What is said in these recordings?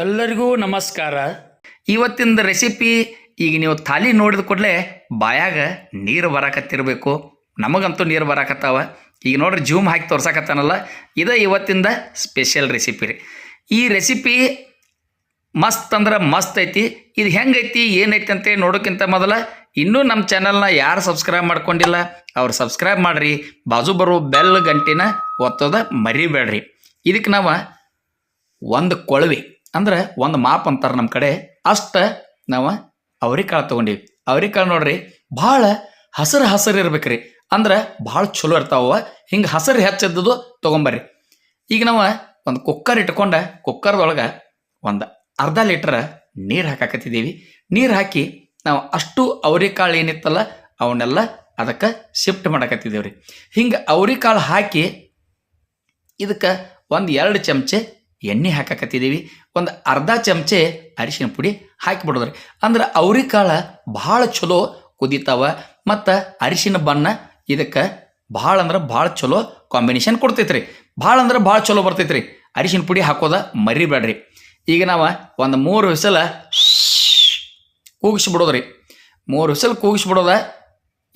ಎಲ್ಲರಿಗೂ ನಮಸ್ಕಾರ. ಇವತ್ತಿನ ರೆಸಿಪಿ ಈಗ ನೀವು ಥಾಲಿ ನೋಡಿದ ಕೂಡಲೇ ಬಾಯಾಗ ನೀರು ಬರಾಕತ್ತಿರಬೇಕು. ನಮಗಂತೂ ನೀರು ಬರಾಕತ್ತಾವ. ಈಗ ನೋಡ್ರಿ ಜೂಮ್ ಹಾಕಿ ತೋರ್ಸಕತ್ತಾನಲ್ಲ. ಇದು ಇವತ್ತಿಂದ ಸ್ಪೆಷಲ್ ರೆಸಿಪಿ ರೀ. ಈ ರೆಸಿಪಿ ಮಸ್ತ್ ಅಂದ್ರೆ ಮಸ್ತ್ ಐತಿ. ಇದು ಹೆಂಗೈತಿ, ಏನೈತಿ ಅಂತೇಳಿ ನೋಡೋಕ್ಕಿಂತ ಮೊದಲ ಇನ್ನೂ ನಮ್ಮ ಚಾನಲ್ನ ಯಾರು ಸಬ್ಸ್ಕ್ರೈಬ್ ಮಾಡ್ಕೊಂಡಿಲ್ಲ, ಅವ್ರು ಸಬ್ಸ್ಕ್ರೈಬ್ ಮಾಡಿರಿ. ಬಾಜು ಬರುವ ಬೆಲ್ ಗಂಟಿನ ಒತ್ತೋದ ಮರಿಬೇಡ್ರಿ. ಇದಕ್ಕೆ ನಾವು ಒಂದು ಕೊಳವಿ. ಅಂದ್ರೆ ಒಂದು ಮಾಪ್ ಅಂತಾರೆ ನಮ್ಮ ಕಡೆ. ಅಷ್ಟ ನಾವು ಅವ್ರಿಕಾಳು ತೊಗೊಂಡೀವಿ. ಅವ್ರಿಕಾಳು ನೋಡ್ರಿ, ಭಾಳ ಹಸಿರು ಹಸಿರು ಇರ್ಬೇಕ್ರಿ. ಅಂದ್ರೆ ಭಾಳ ಚಲೋ ಇರ್ತಾವ ಹಿಂಗೆ ಹಸಿರು ಹೆಚ್ಚದ್ದು ತೊಗೊಂಬರ್ರಿ. ಈಗ ನಾವು ಒಂದು ಕುಕ್ಕರ್ ಇಟ್ಕೊಂಡ, ಕುಕ್ಕರ್ದೊಳಗೆ ಒಂದು ಅರ್ಧ ಲೀಟ್ರ್ ನೀರು ಹಾಕಾಕತ್ತಿದ್ದೀವಿ. ನೀರು ಹಾಕಿ ನಾವು ಅಷ್ಟು ಅವ್ರಿಕಾಳು ಏನಿತ್ತಲ್ಲ, ಅವನ್ನೆಲ್ಲ ಅದಕ್ಕೆ ಶಿಫ್ಟ್ ಮಾಡಕತ್ತಿದ್ದೀವಿ ರೀ ಹಿಂಗೆ ಅವ್ರಿಕಾಳು ಹಾಕಿ ಇದಕ್ಕೆ ಒಂದು ಎರಡು ಚಮಚೆ ಎಣ್ಣೆ ಹಾಕಾಕತ್ತಿದ್ದೀವಿ. ಒಂದು ಅರ್ಧ ಚಮಚೆ ಅರಿಶಿನ ಪುಡಿ ಹಾಕಿಬಿಡೋದ್ರಿ ಅಂದ್ರೆ ಅವ್ರಿಕಾಳು ಭಾಳ ಚಲೋ ಕುದಿತಾವ ಮತ್ತು ಅರಿಶಿನ ಬಣ್ಣ ಇದಕ್ಕೆ ಭಾಳ ಅಂದ್ರೆ ಭಾಳ ಚಲೋ ಕಾಂಬಿನೇಷನ್ ಕೊಡ್ತೈತ್ರಿ. ಭಾಳ ಅಂದ್ರೆ ಭಾಳ ಚಲೋ ಬರ್ತೈತ್ರಿ. ಅರಿಶಿನ ಪುಡಿ ಹಾಕೋದ ಮರಿಬೇಡ್ರಿ ಈಗ ನಾವು ಒಂದು ಮೂರು ವಿಸಲ ಕೂಗಿಸ್ಬಿಡೋದ್ರಿ ಮೂರು ವಿಸಲ್ ಕೂಗಿಸ್ಬಿಡೋದ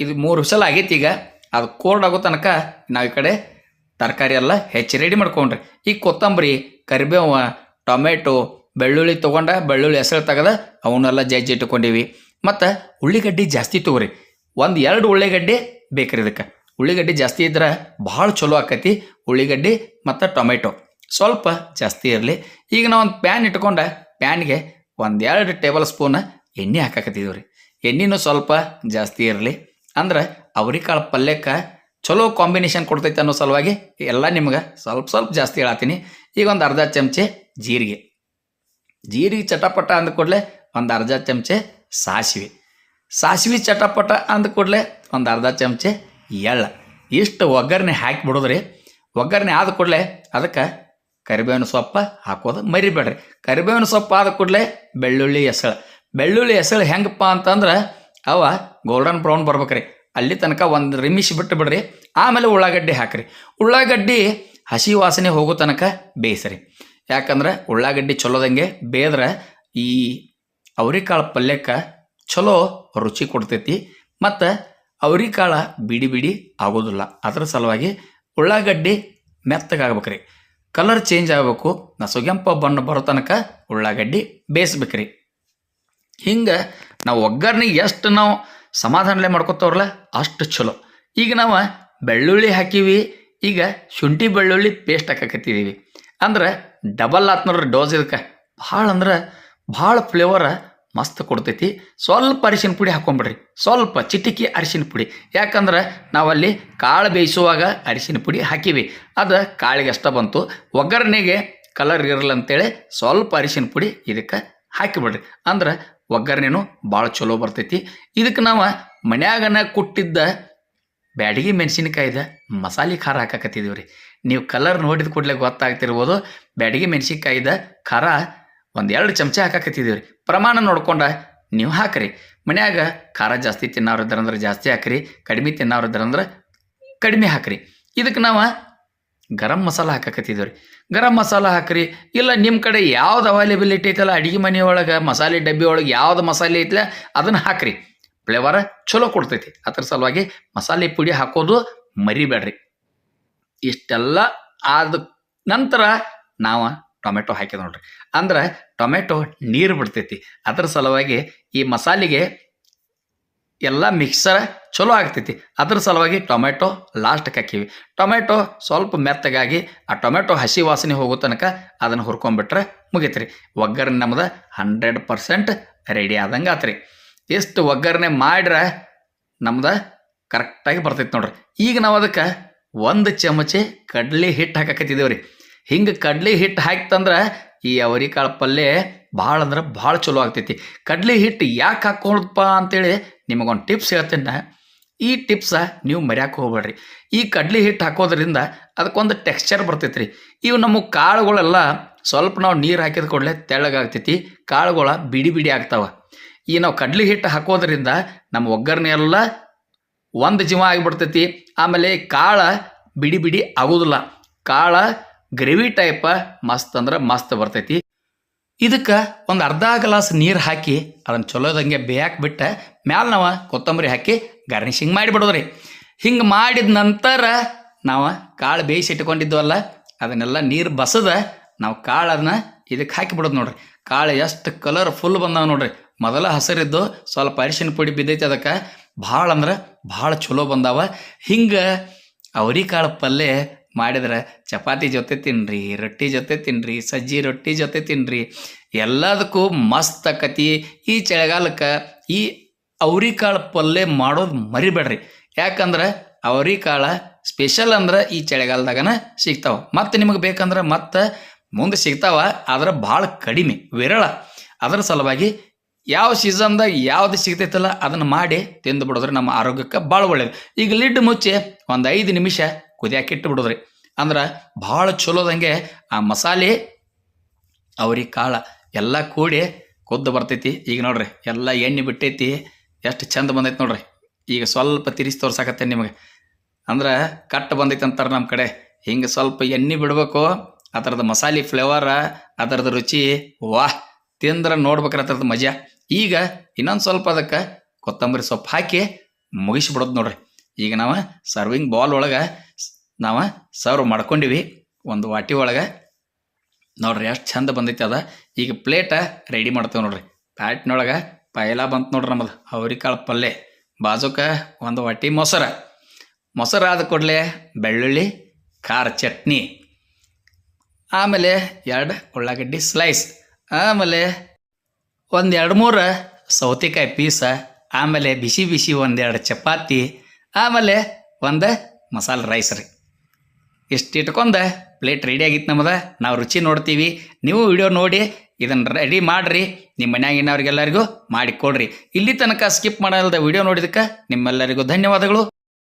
ಇದು ಮೂರು ವಿಸಲ್ ಆಗೈತಿ ಈಗ. ಅದು ಕೋರ್ಡ್ ಆಗೋ ತನಕ ನಾವು ಈ ಕಡೆ ತರಕಾರಿ ಎಲ್ಲ ಹೆಚ್ಚು ರೆಡಿ ಮಾಡ್ಕೊಂಡ್ರಿ. ಈಗ ಕೊತ್ತಂಬರಿ, ಕರಿಬೇವು ಟೊಮೆಟೊ, ಬೆಳ್ಳುಳ್ಳಿ ತೊಗೊಂಡ ಬೆಳ್ಳುಳ್ಳಿ ಹೆಸರು ತೆಗೆದ, ಅವನ್ನೆಲ್ಲ ಜಜ್ಜಿ ಇಟ್ಕೊಂಡಿವಿ ಮತ್ತು ಉಳ್ಳಿಗಡ್ಡಿ ಜಾಸ್ತಿ ತೊಗೊರಿ. ಒಂದು ಎರಡು ಉಳ್ಳಿಗಡ್ಡಿ ಬೇಕ್ರಿ ಇದಕ್ಕೆ. ಉಳ್ಳಿಗಡ್ಡಿ ಜಾಸ್ತಿ ಇದ್ರೆ ಭಾಳ ಚಲೋ ಆಕತಿ ಉಳ್ಳಿಗಡ್ಡಿ ಮತ್ತು ಟೊಮೆಟೊ. ಸ್ವಲ್ಪ ಜಾಸ್ತಿ ಇರಲಿ. ಈಗ ನಾವು ಒಂದು ಪ್ಯಾನ್ ಇಟ್ಕೊಂಡ ಪ್ಯಾನ್ಗೆ ಒಂದೆರಡು ಟೇಬಲ್ ಸ್ಪೂನ್ ಎಣ್ಣೆ ಹಾಕಾಕತ್ತಿದ್ದೀವಿ ರೀ ಎಣ್ಣೆನೂ ಸ್ವಲ್ಪ ಜಾಸ್ತಿ ಇರಲಿ. ಅಂದ್ರೆ ಅವ್ರಿಕಾಳು ಪಲ್ಯಕ್ಕೆ ಚಲೋ ಕಾಂಬಿನೇಷನ್ ಕೊಡ್ತೈತೆ ಅನ್ನೋ ಸಲುವಾಗಿ ಎಲ್ಲ ನಿಮ್ಗೆ ಸ್ವಲ್ಪ ಸ್ವಲ್ಪ ಜಾಸ್ತಿ ಹೇಳತ್ತೀನಿ ಈಗ ಒಂದು ಅರ್ಧ ಚಮಚೆ ಜೀರಿಗೆ. ಜೀರಿಗೆ ಚಟಪಟ ಅಂದ ಕೂಡಲೇ ಒಂದು ಅರ್ಧ ಚಮಚೆ ಸಾಸಿವೆ. ಸಾಸಿವೆ ಚಟಪಟ ಅಂದ ಕೂಡಲೇ ಒಂದು ಅರ್ಧ ಚಮಚೆ ಎಳ್ಳ. ಇಷ್ಟು ಒಗ್ಗರಣೆ ಹಾಕಿ ಬಿಡೋದ್ರಿ ಒಗ್ಗರಣೆ ಆದ ಕೂಡಲೇ ಅದಕ್ಕೆ ಕರಿಬೇವಿನ ಸೊಪ್ಪು ಹಾಕೋದು ಮರಿಬೇಡ್ರಿ. ಕರಿಬೇವಿನ ಸೊಪ್ಪು ಆದ ಕೂಡಲೇ ಬೆಳ್ಳುಳ್ಳಿ ಎಸಳು ಬೆಳ್ಳುಳ್ಳಿ ಎಸಳು ಹೆಂಗಪ್ಪ ಅಂತಂದ್ರೆ ಅವ ಗೋಲ್ಡನ್ ಬ್ರೌನ್ ಬರ್ಬೇಕ್ರಿ. ಅಲ್ಲಿ ತನಕ ಒಂದು ರಿಮಿಷ್ ಬಿಟ್ಟು ಬಿಡ್ರಿ ಆಮೇಲೆ ಉಳ್ಳಾಗಡ್ಡಿ ಹಾಕ್ರಿ. ಉಳ್ಳಾಗಡ್ಡಿ ಹಸಿ ವಾಸನೆ ಹೋಗೋ ತನಕ ಬೇಯಿಸ್ರಿ. ಯಾಕಂದ್ರೆ ಉಳ್ಳಾಗಡ್ಡಿ ಚಲೋದಂಗೆ ಬೇದ್ರೆ ಈ ಅವ್ರಿಕಾಳು ಪಲ್ಯಕ್ಕೆ ಚಲೋ ರುಚಿ ಕೊಡ್ತೈತಿ, ಮತ್ತು ಅವ್ರಿಕಾಳು ಬಿಡಿ ಬಿಡಿ ಆಗೋದಿಲ್ಲ. ಅದರ ಸಲುವಾಗಿ ಉಳ್ಳಾಗಡ್ಡಿ ಮೆತ್ತಗಾಗ್ಬೇಕ್ರಿ. ಕಲರ್ ಚೇಂಜ್ ಆಗಬೇಕು, ನಸುಗೆಂಪ ಬಣ್ಣ ಬರೋ ತನಕ ಉಳ್ಳಾಗಡ್ಡಿ ಬೇಯಿಸ್ಬೇಕ್ರಿ. ಹಿಂಗೆ ನಾವು ಒಗ್ಗರಣೆ ಎಷ್ಟು ನಾವು ಸಮಾಧಾನಲೇ ಮಾಡ್ಕೊತವ್ರಲ್ಲ ಅಷ್ಟು ಚಲೋ ಈಗ ನಾವು ಬೆಳ್ಳುಳ್ಳಿ ಹಾಕೀವಿ ಈಗ ಶುಂಠಿ ಬೆಳ್ಳುಳ್ಳಿ ಪೇಸ್ಟ್ ಹಾಕಕತ್ತಿದ್ದೀವಿ ಅಂದ್ರೆ ಡಬಲ್ ಹತ್ನೂರ ಡೋಸ್ ಇದಕ್ಕೆ ಭಾಳ ಅಂದ್ರೆ ಭಾಳ ಫ್ಲೇವರ ಮಸ್ತ್ ಕೊಡ್ತೈತಿ. ಸ್ವಲ್ಪ ಅರಿಶಿನ ಪುಡಿ ಹಾಕೊಂಬಿಡ್ರಿ. ಸ್ವಲ್ಪ ಚಿಟಿಕಿ ಅರಿಶಿನ ಪುಡಿ. ಯಾಕಂದ್ರೆ ನಾವಲ್ಲಿ ಕಾಳು ಬೇಯಿಸುವಾಗ ಅರಿಶಿನ ಪುಡಿ ಹಾಕಿವಿ. ಅದು ಕಾಳಿಗೆ ಅಷ್ಟ ಬಂತು. ಒಗ್ಗರಣೆಗೆ ಕಲರ್ ಇರಲ್ಲ ಅಂತೇಳಿ ಸ್ವಲ್ಪ ಅರಿಶಿನ ಪುಡಿ ಇದಕ್ಕೆ ಹಾಕಿಬಿಡ್ರಿ. ಅಂದ್ರೆ ಒಗ್ಗರಣೆನೂ ಭಾಳ ಚಲೋ ಬರ್ತೈತಿ. ಇದಕ್ಕೆ ನಾವು ಮನ್ಯಾಗನ ಕುಟ್ಟಿದ್ದ ಬ್ಯಾಡಗಿ ಇದೆ ಮಸಾಲೆ ಖಾರ ಹಾಕಕತ್ತಿದ್ದೀವಿ ರೀ ನೀವು ಕಲರ್ ನೋಡಿದ ಕೂಡಲೇ ಗೊತ್ತಾಗ್ತಿರ್ಬೋದು, ಬ್ಯಾಡಗಿ ಇದೆ ಖಾರ ಒಂದು ಎರಡು ಚಮಚ ಹಾಕಕತ್ತಿದ್ದೀವಿ ರೀ ಪ್ರಮಾಣ ನೋಡ್ಕೊಂಡು ನೀವು ಹಾಕ್ರಿ. ಮನ್ಯಾಗ ಖಾರ ಜಾಸ್ತಿ ತಿನ್ನೋರು ಇದ್ದಾರಂದ್ರೆ ಜಾಸ್ತಿ ಹಾಕ್ರಿ, ಕಡಿಮೆ ತಿನ್ನೋರು ಇದ್ದಾರಂದ್ರೆ ಕಡಿಮೆ ಹಾಕ್ರಿ. ಇದಕ್ಕೆ ನಾವು ಗರಂ ಮಸಾಲ ಹಾಕಕತ್ತಿದ್ದೀವಿ ರೀ ಗರಂ ಮಸಾಲ ಹಾಕ್ರಿ, ಇಲ್ಲ ನಿಮ್ಮ ಕಡೆ ಯಾವ್ದು ಅವೈಲೇಬಿಲಿಟಿ ಐತಲ್ಲ, ಅಡುಗೆ ಮನೆ ಒಳಗೆ ಮಸಾಲೆ ಡಬ್ಬಿ ಒಳಗೆ ಯಾವ್ದು ಮಸಾಲೆ ಐತಲ್ಲ ಅದನ್ನು ಹಾಕ್ರಿ. ಫ್ಲೇವರ ಚಲೋ ಕೊಡ್ತೈತಿ. ಅದ್ರ ಸಲುವಾಗಿ ಮಸಾಲೆ ಪುಡಿ ಹಾಕೋದು ಮರಿಬೇಡ್ರಿ. ಇಷ್ಟೆಲ್ಲ ಆದ ನಂತರ ನಾವು ಟೊಮೆಟೊ ಹಾಕಿದ ನೋಡ್ರಿ. ಅಂದ್ರೆ ಟೊಮೆಟೊ ನೀರು ಬಿಡ್ತೈತಿ. ಅದ್ರ ಸಲುವಾಗಿ ಈ ಮಸಾಲೆಗೆ ಎಲ್ಲ ಮಿಕ್ಸರ್ ಚಲೋ ಆಗ್ತೈತಿ. ಅದ್ರ ಸಲುವಾಗಿ ಟೊಮೆಟೊ ಲಾಸ್ಟ್ಗೆ ಹಾಕಿವಿ. ಟೊಮೆಟೊ ಸ್ವಲ್ಪ ಮೆತ್ತಗಾಗಿ ಆ ಟೊಮೆಟೊ ಹಸಿ ವಾಸನೆ ಹೋಗೋ ತನಕ ಅದನ್ನು ಹುರ್ಕೊಂಡ್ಬಿಟ್ರೆ ಮುಗೀತ್ರಿ. ಒಗ್ಗರಣೆ ನಮ್ದು ಹಂಡ್ರೆಡ್ ಪರ್ಸೆಂಟ್ ರೆಡಿ ಆದಂಗೆ ಆತ್ರಿ ಎಷ್ಟು ಒಗ್ಗರಣೆ ಮಾಡ್ರೆ ನಮ್ದು ಕರೆಕ್ಟಾಗಿ ಬರ್ತೈತೆ ನೋಡ್ರಿ. ಈಗ ನಾವು ಅದಕ್ಕೆ ಒಂದು ಚಮಚೆ ಕಡಲೆ ಹಿಟ್ಟು ಹಾಕಕತ್ತಿದ್ದೇವೆ ರೀ ಹಿಂಗೆ ಕಡಲೆ ಹಿಟ್ಟು ಹಾಕ್ತಂದ್ರೆ ಈ ಅವರಿಕಾಳು ಪಲ್ಯ ಭಾಳ ಅಂದ್ರೆ ಭಾಳ ಚಲೋ ಆಗ್ತೈತಿ. ಕಡಲೆ ಹಿಟ್ಟು ಯಾಕೆ ಹಾಕ್ಕೊಳಪ್ಪ ಅಂತೇಳಿ ನಿಮಗೊಂದು ಟಿಪ್ಸ್ ಹೇಳ್ತೀನಿ. ಈ ಟಿಪ್ಸ ನೀವು ಮರ್ಯಾಕೆ ಹೋಗ್ಬೇಡ್ರಿ. ಈ ಕಡಲೆ ಹಿಟ್ಟು ಹಾಕೋದ್ರಿಂದ ಅದಕ್ಕೊಂದು ಟೆಕ್ಸ್ಚರ್ ಬರ್ತೈತೆ ರೀ ಇವು ನಮ್ಮ ಕಾಳುಗಳೆಲ್ಲ ಸ್ವಲ್ಪ ನಾವು ನೀರು ಹಾಕಿದ ಕೂಡಲೇ ತೆಳ್ಳಗಾಗ್ತೈತಿ. ಕಾಳುಗಳ ಬಿಡಿ ಬಿಡಿ ಆಗ್ತಾವ. ಈ ನಾವು ಕಡ್ಲಿ ಹಿಟ್ಟು ಹಾಕೋದ್ರಿಂದ ನಮ್ಮ ಒಗ್ಗರಣೆ ಎಲ್ಲ ಒಂದು ಜೀವ ಆಗಿಬಿಡ್ತೈತಿ. ಆಮೇಲೆ ಕಾಳ ಬಿಡಿ ಬಿಡಿ ಆಗೋದಿಲ್ಲ. ಕಾಳ ಗ್ರೇವಿ ಟೈಪ ಮಸ್ತ್ ಅಂದ್ರೆ ಮಸ್ತ್ ಬರ್ತೈತಿ. ಇದಕ್ಕೆ ಒಂದು ಅರ್ಧ ಗ್ಲಾಸ್ ನೀರು ಹಾಕಿ ಅದನ್ನು ಚಲೋದಂಗೆ ಬೇಯಕ್ಕೆ ಬಿಟ್ಟು ಮ್ಯಾಲೆ ನಾವು ಕೊತ್ತಂಬರಿ ಹಾಕಿ ಗಾರ್ನಿಷಿಂಗ್ ಮಾಡಿಬಿಡೋದ್ರಿ. ಹಿಂಗೆ ಮಾಡಿದ ನಂತರ ನಾವು ಕಾಳು ಬೇಯಿಸಿ ಇಟ್ಕೊಂಡಿದ್ವಲ್ಲ, ಅದನ್ನೆಲ್ಲ ನೀರು ಬಸದ ನಾವು ಕಾಳನ್ನು ಇದಕ್ಕೆ ಹಾಕಿಬಿಡೋದು ನೋಡ್ರಿ. ಕಾಳು ಎಷ್ಟು ಕಲರ್ ಫುಲ್ ಬಂದಾವೆ ನೋಡ್ರಿ. ಮೊದಲ ಹಸಿರಿದ್ದು ಸ್ವಲ್ಪ ಅರಿಶಿನ ಪುಡಿ ಬಿದ್ದೈತಿ ಅದಕ್ಕೆ ಭಾಳ ಅಂದ್ರೆ ಭಾಳ ಚಲೋ ಬಂದಾವ. ಹಿಂಗೆ ಅವರಿಕಾಳು ಪಲ್ಯ ಮಾಡಿದ್ರೆ ಚಪಾತಿ ಜೊತೆ ತಿನ್ರಿ, ರೊಟ್ಟಿ ಜೊತೆ ತಿನ್ರಿ, ಸಜ್ಜಿ ರೊಟ್ಟಿ ಜೊತೆ ತಿನ್ರಿ, ಎಲ್ಲದಕ್ಕೂ ಮಸ್ತ್ ಆಕತಿ. ಈ ಚಳಿಗಾಲಕ್ಕೆ ಈ ಅವ್ರಿಕಾಳು ಪಲ್ಯ ಮಾಡೋದು ಮರಿಬೇಡ್ರಿ. ಯಾಕಂದ್ರೆ ಅವ್ರಿಕಾಳು ಸ್ಪೆಷಲ್ ಅಂದ್ರೆ ಈ ಚಳಿಗಾಲದಾಗನ ಸಿಗ್ತಾವ. ಮತ್ತು ನಿಮಗೆ ಬೇಕಂದ್ರೆ ಮತ್ತೆ ಮುಂದೆ ಸಿಗ್ತಾವ, ಆದ್ರೆ ಭಾಳ ಕಡಿಮೆ, ವಿರಳ. ಅದರ ಸಲುವಾಗಿ ಯಾವ ಸೀಸನ್ದಾಗ ಯಾವ್ದು ಸಿಗ್ತೈತಲ್ಲ ಅದನ್ನು ಮಾಡಿ ತಿಂದು ಬಿಡೋದ್ರೆ ನಮ್ಮ ಆರೋಗ್ಯಕ್ಕೆ ಭಾಳ ಒಳ್ಳೇದು. ಈಗ ಲಿಡ್ ಮುಚ್ಚಿ ಒಂದು ಐದು ನಿಮಿಷ ಕುದಿಯಾಕಿಟ್ಟು ಬಿಡೋದ್ರಿ. ಅಂದ್ರೆ ಭಾಳ ಚಲೋದಂಗೆ ಆ ಮಸಾಲೆ, ಅವ್ರಿ ಕಾಳ ಎಲ್ಲ ಕೂಡಿ ಕುದ್ದು ಬರ್ತೈತಿ. ಈಗ ನೋಡ್ರಿ, ಎಲ್ಲ ಎಣ್ಣೆ ಬಿಟ್ಟೈತಿ, ಎಷ್ಟು ಚಂದ ಬಂದೈತಿ ನೋಡ್ರಿ. ಈಗ ಸ್ವಲ್ಪ ತಿರಿಸಿ ತೋರ್ಸಾಕತ್ತೆ ನಿಮಗೆ. ಅಂದ್ರೆ ಕಟ್ ಬಂದೈತೆ ಅಂತಾರೆ ನಮ್ಮ ಕಡೆ. ಹಿಂಗೆ ಸ್ವಲ್ಪ ಎಣ್ಣೆ ಬಿಡಬೇಕು ಅದರದ್ದು ಮಸಾಲೆ ಫ್ಲೇವರ ಅದರದ ರುಚಿ, ವಾಹ್, ತಿಂದ್ರೆ ನೋಡ್ಬೇಕ್ರ ಅದ್ರದ್ದು ಮಜಾ. ಈಗ ಇನ್ನೊಂದು ಸ್ವಲ್ಪ ಅದಕ್ಕೆ ಕೊತ್ತಂಬರಿ ಸೊಪ್ಪು ಹಾಕಿ ಮುಗಿಸ್ಬಿಡೋದು ನೋಡ್ರಿ. ಈಗ ನಾವು ಸರ್ವಿಂಗ್ ಬಾಲ್ ಒಳಗೆ ನಾವು ಸರ್ವ್ ಮಾಡ್ಕೊಂಡಿವಿ. ಒಂದು ವಾಟಿ ಒಳಗೆ. ನೋಡ್ರಿ ಎಷ್ಟು ಚಂದ ಬಂದೈತಿ ಅದ. ಈಗ ಪ್ಲೇಟ ರೆಡಿ ಮಾಡ್ತೇವೆ ನೋಡ್ರಿ. ಪ್ಯಾಟ್ನೊಳಗೆ ಪೈಲ ಬಂತು ನೋಡ್ರಿ ನಮ್ಮದು ಅವ್ರಿಕಾಳು ಪಲ್ಯ ಬಾಜುಕ ಒಂದು ವಾಟಿ ಮೊಸರ. ಮೊಸರ ಆದ ಕೂಡಲೇ ಬೆಳ್ಳುಳ್ಳಿ, ಖಾರ ಚಟ್ನಿ. ಆಮೇಲೆ ಎರಡು ಉಳ್ಳಾಗಡ್ಡಿ ಸ್ಲೈಸ್ ಆಮೇಲೆ ಒಂದು ಎರಡು ಮೂರು ಸೌತೆಕಾಯಿ ಪೀಸ, ಆಮೇಲೆ ಬಿಸಿ ಬಿಸಿ ಒಂದೆರಡು ಚಪಾತಿ, ಆಮೇಲೆ ಒಂದು ಮಸಾಲೆ ರೈಸ್ ರೀ. ಇಷ್ಟು ಇಟ್ಕೊಂಡು ಪ್ಲೇಟ್ ರೆಡಿ ಆಗಿತ್ತು ನಮ್ಮದ ನಾವು ರುಚಿ ನೋಡ್ತೀವಿ. ನೀವು ವಿಡಿಯೋ ನೋಡಿ ಇದನ್ನು ರೆಡಿ ಮಾಡಿರಿ. ನಿಮ್ಮ ಮನ್ಯಾಗಿನವ್ರಿಗೆಲ್ಲರಿಗೂ ಮಾಡಿ ಕೊಡ್ರಿ ಇಲ್ಲಿ ತನಕ ಸ್ಕಿಪ್ ಮಾಡಲ್ದ ವಿಡಿಯೋ ನೋಡಿದಕ್ಕೆ ನಿಮ್ಮೆಲ್ಲರಿಗೂ ಧನ್ಯವಾದಗಳು.